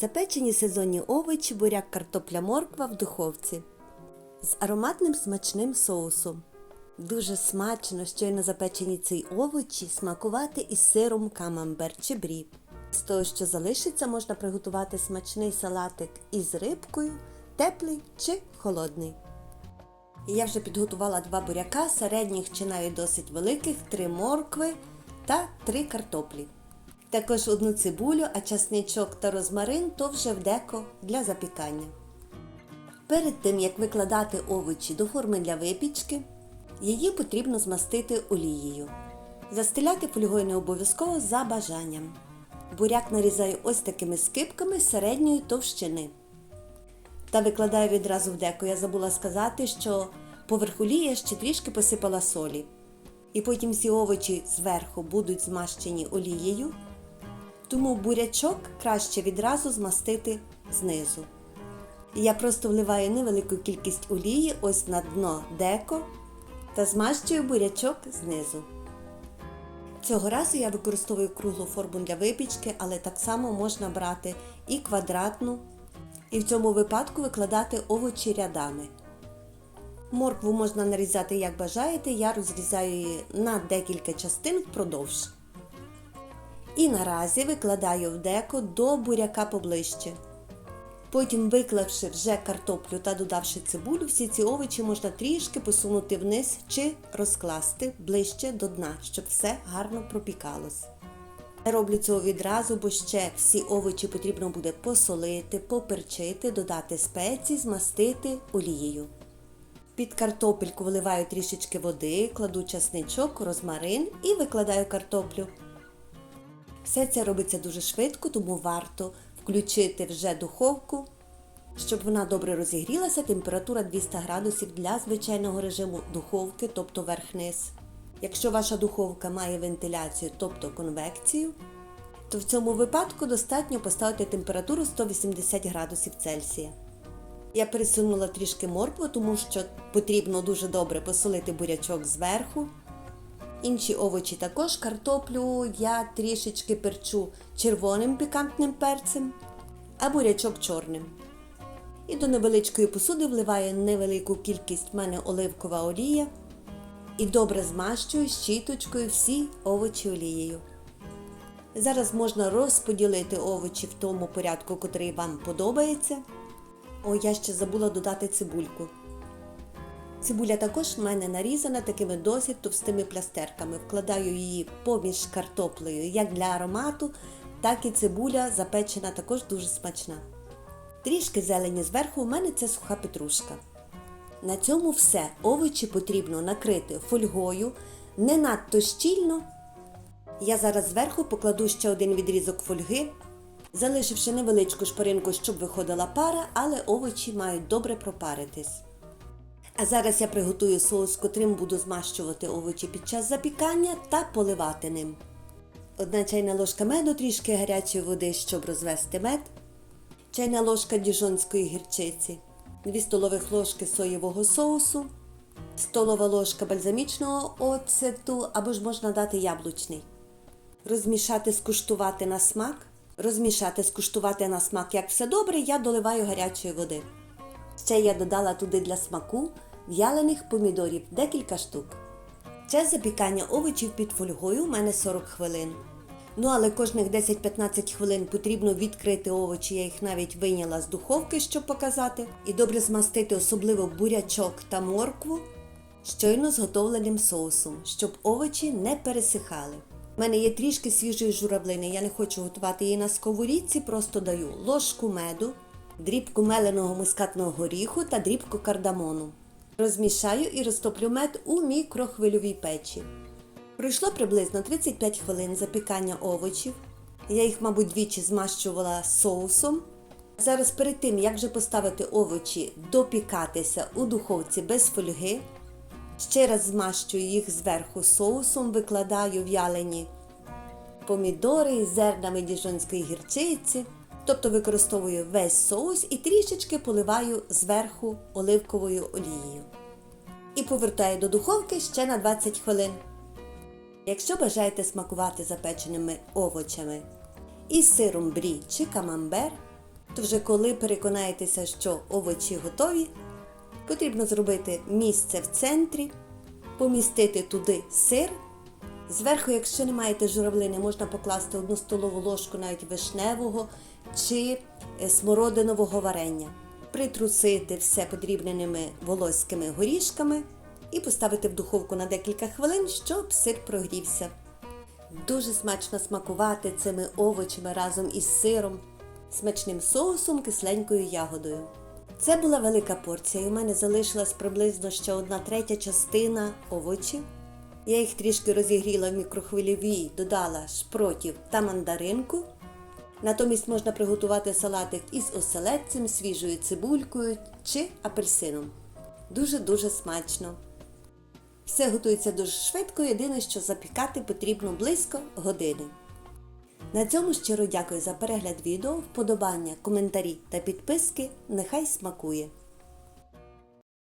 Запечені сезонні овочі, буряк, картопля, морква в духовці з ароматним смачним соусом. Дуже смачно щойно запечені ці овочі смакувати із сиром камамбер чи брі. З того, що залишиться, можна приготувати смачний салатик із рибкою, теплий чи холодний. Я вже підготувала два буряка, середніх чи навіть досить великих, три моркви та три картоплі. Також одну цибулю, а часничок та розмарин то вже в деко для запікання. Перед тим як викладати овочі до форми для випічки, її потрібно змастити олією. Застеляти фольгою не обов'язково за бажанням. Буряк нарізаю ось такими скипками середньої товщини. Та викладаю відразу в деко. Я забула сказати, що поверх олії ще трішки посипала солі. І потім всі овочі зверху будуть змащені олією, тому бурячок краще відразу змастити знизу. Я просто вливаю невелику кількість олії ось на дно деко та змащую бурячок знизу. Цього разу я використовую круглу форму для випічки, але так само можна брати і квадратну, і в цьому випадку викладати овочі рядами. Моркву можна нарізати як бажаєте, я розрізаю її на декілька частин впродовж. І наразі викладаю в деко до буряка поближче. Потім, виклавши вже картоплю та додавши цибулю, всі ці овочі можна трішки посунути вниз чи розкласти ближче до дна, щоб все гарно пропікалось. Роблю цього відразу, бо ще всі овочі потрібно буде посолити, поперчити, додати спеції, змастити олією. Під картопельку виливаю трішечки води, кладу часничок, розмарин і викладаю картоплю. Все це робиться дуже швидко, тому варто включити вже духовку, щоб вона добре розігрілася. Температура 200 градусів для звичайного режиму духовки, тобто верх-низ. Якщо ваша духовка має вентиляцію, тобто конвекцію, то в цьому випадку достатньо поставити температуру 180 градусів Цельсія. Я пересунула трішки моркву, тому що потрібно дуже добре посолити бурячок зверху. Інші овочі також картоплю я трішечки перчу червоним пікантним перцем, а бурячок чорним. І до невеличкої посуди вливаю невелику кількість в мене оливкова олія і добре змащую щіточкою всі овочі олією. Зараз можна розподілити овочі в тому порядку, котрий вам подобається. О, я ще забула додати цибульку. Цибуля також в мене нарізана такими досить товстими плястерками. Вкладаю її поміж картоплею як для аромату, так і цибуля запечена також дуже смачна. Трішки зелені зверху у мене це суха петрушка. На цьому все. Овочі потрібно накрити фольгою не надто щільно. Я зараз зверху покладу ще один відрізок фольги, залишивши невеличку шпаринку, щоб виходила пара, але овочі мають добре пропаритись. А зараз я приготую соус, котрим буду змащувати овочі під час запікання та поливати ним. Одна чайна ложка меду, трішки гарячої води, щоб розвести мед, чайна ложка діжонської гірчиці, 2 столових ложки соєвого соусу, столова ложка бальзамічного оцету або ж можна дати яблучний. Розмішати, скуштувати на смак. Розмішати, скуштувати на смак, як все добре, я доливаю гарячої води. Ще я додала туди для смаку в'ялених помідорів декілька штук. Час запікання овочів під фольгою у мене 40 хвилин. Ну але кожних 10-15 хвилин потрібно відкрити овочі, я їх навіть вийняла з духовки, щоб показати, і добре змастити особливо бурячок та моркву щойно зготовленим соусом, щоб овочі не пересихали. У мене є трішки свіжої журавлини, я не хочу готувати її на сковорідці, просто даю ложку меду, дрібку меленого мускатного горіху та дрібку кардамону. Розмішаю і розтоплю мед у мікрохвильовій печі. Пройшло приблизно 35 хвилин запікання овочів. Я їх, мабуть, двічі змащувала соусом. Зараз перед тим, як вже поставити овочі допікатися у духовці без фольги, ще раз змащую їх зверху соусом, викладаю в'ялені помідори зернами діжонської гірчиці. Тобто використовую весь соус і трішечки поливаю зверху оливковою олією. І повертаю до духовки ще на 20 хвилин. Якщо бажаєте смакувати запеченими овочами із сиром брі чи камамбер, То вже коли переконаєтеся, що овочі готові, потрібно зробити місце в центрі, помістити туди сир. Зверху, якщо не маєте журавлини, можна покласти одну столову ложку навіть вишневого чи е, смородинового варення, притрусити все подрібненими волоськими горішками і поставити в духовку на декілька хвилин, щоб сир прогрівся. Дуже смачно смакувати цими овочами разом із сиром, смачним соусом, кисленькою ягодою. Це була велика порція, і у мене залишилась приблизно ще одна третя частина овочів. Я їх трішки розігріла в мікрохвильовій, додала шпротів та мандаринку. Натомість можна приготувати салатик із оселедцем, свіжою цибулькою чи апельсином. Дуже-дуже смачно. Все готується дуже швидко, єдине, що запікати потрібно близько години. На цьому щиро дякую за перегляд відео, вподобання, коментарі та підписки. Нехай смакує!